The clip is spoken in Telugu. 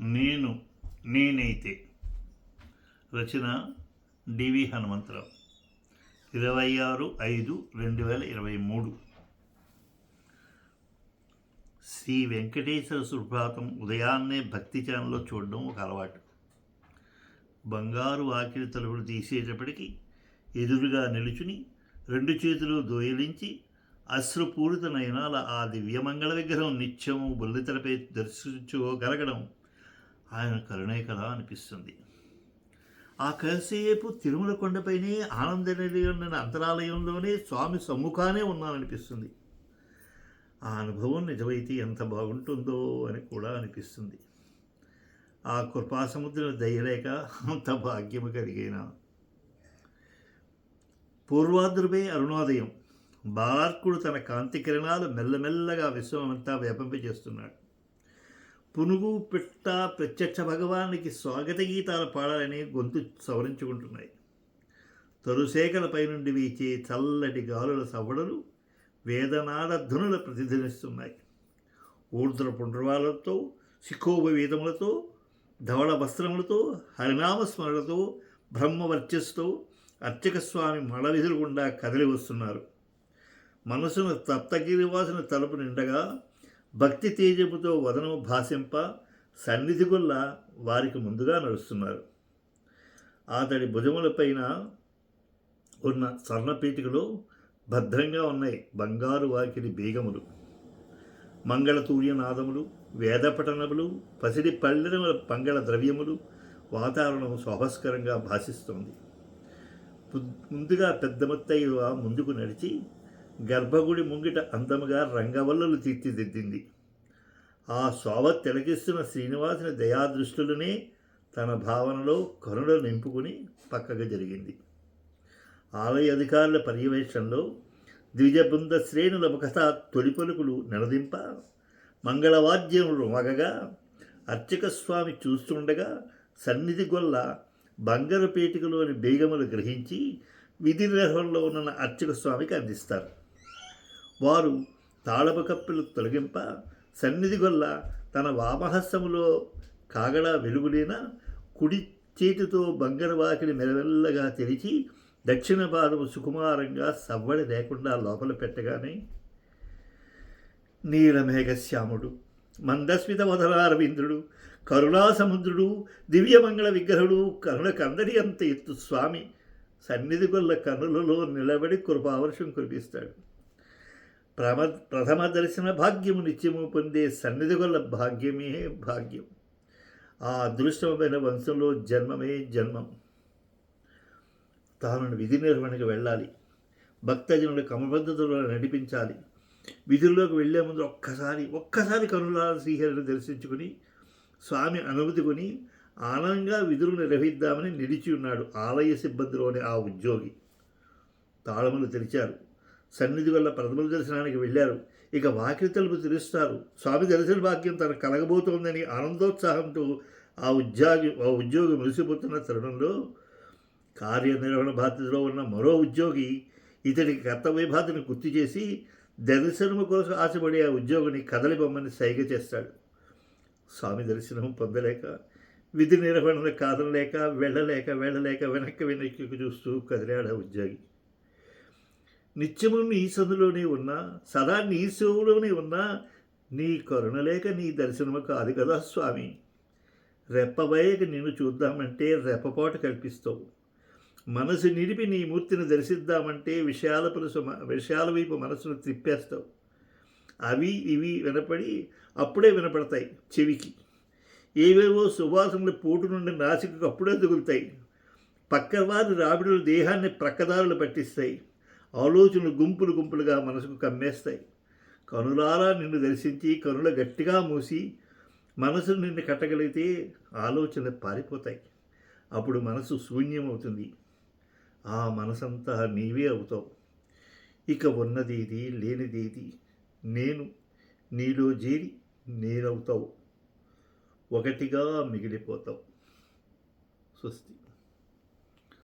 నేను నేనైతే. రచన డివి హనుమంతరావు. ఇరవై ఆరు ఐదు రెండు వేల ఇరవై మూడు. శ్రీ వెంకటేశ్వర సుప్రాతం ఉదయాన్నే భక్తి ఛానల్లో చూడడం ఒక అలవాటు. బంగారు వాకిలి తలుపులు తీసేటప్పటికి ఎదురుగా నిలుచుని రెండు చేతులు దోయలించి అశ్రుపూరిత నయనాల ఆ దివ్యమంగళ విగ్రహం నిత్యము బుల్లితెరపై దర్శించుకోగలగడం ఆయన కరుణే కదా అనిపిస్తుంది. ఆ కలిసేపు తిరుమల కొండపైనే ఆనంద నిలయమైన అంతరాలయంలోనే స్వామి సమ్ముఖానే ఉన్నాననిపిస్తుంది. ఆ అనుభవం నిజమైతే ఎంత బాగుంటుందో అని కూడా అనిపిస్తుంది. ఆ కృపాసముద్రం దయలేక అంత భాగ్యము కలిగిన? పూర్వాద్రుపై అరుణోదయం. బాలార్కుడు తన కాంతి కిరణాలు మెల్లమెల్లగా విశ్వమంతా వ్యాపింపజేస్తున్నాడు. పునుగు పిట్ట ప్రత్యక్ష భగవానికి స్వాగత గీతాలు పాడాలని గొంతు సవరించుకుంటున్నాయి. తరుసేకలపై నుండి వీచే చల్లటి గాలుల సవడలు వేదనాద ధ్వనుల ప్రతిధ్వనిస్తున్నాయి. ఊర్ధ్ర పుండ్రవాలతో శిఖోపవేదములతో ధవళ వస్త్రములతో హరినామస్మరణతో బ్రహ్మవర్చస్తో అర్చక స్వామి మళ గుండా కదిలి వస్తున్నారు. మనసును తప్తగిరివాసిన తలుపు నిండగా భక్తి తేజముతో వదనము భాషింప సన్నిధిగుల్ల వారికి ముందుగా నడుస్తున్నారు. అతడి భుజములపైన ఉన్న స్వర్ణపీఠికలో భద్రంగా ఉన్నాయి. బంగారు వాకిలి బీగములు మంగళతూర్య నాదములు వేదపఠనములు పసిడి పల్లెముల పంగళ ద్రవ్యములు వాతావరణం శోభస్కరంగా భాషిస్తోంది ముందుగా పెద్ద మొత్తయ్య ముందుకు నడిచి గర్భగుడి ముంగిట అందముగా రంగవల్లులు తీర్చిదిద్దింది. ఆ శోభ తిలకిస్తున్న శ్రీనివాసుని దయాదృష్టులనే తన భావనలో కరుణ నింపుకుని పక్కగా జరిగింది. ఆలయ అధికారుల పర్యవేక్షణలో ద్విజబృంద శ్రేణుల ముఖత తొలి పలుకులు నిలదింప మంగళవాద్యములు మగగా అర్చక స్వామి చూస్తుండగా సన్నిధి గొల్ల బంగారు పేటికలోని బేగములు గ్రహించి విధి నిర్వహణలో ఉన్న అర్చక స్వామికి అందిస్తారు. వారు తాళపు కప్పెలు తొలగింప సన్నిధి గొల్ల తన వామహస్సములో కాగడ వెలుగులేన కుడి చేతితో బంగారు వాకిలి మెరవెల్లగా తెరిచి దక్షిణ భారము సుకుమారంగా సవ్వడి లేకుండా లోపల పెట్టగానే నీలమేఘశ్యాముడు మందస్మిత వదలారవింద్రుడు కరుణాసముద్రుడు దివ్యమంగళ విగ్రహుడు కరుణకందరి అంత ఎత్తు స్వామి సన్నిధి గొల్ల కనులలో నిలబడి కృపావర్షం కురిపిస్తాడు. ప్రమ ప్రథమ దర్శన భాగ్యము నిత్యము పొందే సన్నిధి గొల్ల భాగ్యమే భాగ్యం. ఆ అదృష్టమైన వంశంలో జన్మమే జన్మం. తాను విధి నిర్వహణకు వెళ్ళాలి. భక్తజనుల క్రమబద్ధతలో నడిపించాలి. విధుల్లోకి వెళ్ళే ముందు ఒక్కసారి ఒక్కసారి కనులాల శ్రీహరిని దర్శించుకుని స్వామి అనుమతి కొని ఆనందంగా విధులు నిర్వహిద్దామని నిలిచి ఉన్నాడు ఆలయ సిబ్బందిలోని ఆ ఉద్యోగి. తాళములు తెరిచారు. సన్నిధి వల్ల ప్రథమ దర్శనానికి వెళ్ళారు. ఇక వాకిలి తలుపు తెరుస్తారు. స్వామి దర్శన భాగ్యం తనకు కలగబోతోందని ఆనందోత్సాహంతో ఆ ఉద్యోగి ఆ ఉద్యోగి మురిసిపోతున్న తరుణంలో కార్యనిర్వహణ బాధ్యతలో ఉన్న మరో ఉద్యోగి ఇతడికి కర్తవ్య బాధ్యతను గుర్తు చేసి దర్శనము కోసం ఆశపడే ఆ ఉద్యోగిని కదలిపమ్మని సైగ చేస్తాడు. స్వామి దర్శనం పొందలేక విధి నిర్వహణ కాదనలేక వెళ్ళలేక వెళ్ళలేక వెనక్కి వెనక్కి చూస్తూ కదిలాడు ఆ ఉద్యోగి. నిత్యము నీ సందులోనే ఉన్నా సదా నీ సేవలోనే ఉన్నా నీ కరుణలేక నీ దర్శనము కాదు కదా స్వామి. రెప్పబయక నిన్ను చూద్దామంటే రెప్పపాటు కల్పిస్తావు. మనసు నిలిపి నీ మూర్తిని దర్శిద్దామంటే విషయాల పులుసు విషయాల వైపు మనసును తిప్పేస్తావు అవి ఇవి వినపడి అప్పుడే వినపడతాయి చెవికి. ఏవేవో సువాసనలు పోటు నుండి నాసికకు అప్పుడే తగులుతాయి. పక్కవారి రాబిడులు దేహాన్ని ప్రక్కదారులు పట్టిస్తాయి. ఆలోచనలు గుంపులు గుంపులుగా మనసుకు కమ్మేస్తాయి. కనులారా నిన్ను దర్శించి కనుల గట్టిగా మూసి మనసు నిన్ను కట్టగలిగితే ఆలోచనలు పారిపోతాయి. అప్పుడు మనసు శూన్యమవుతుంది. ఆ మనసంతా నీవే అవుతావు. ఇక ఉన్నది లేనిదేది నేను నీలో చేరి నేనవుతావు. ఒకటిగా మిగిలిపోతావు. స్వస్తి.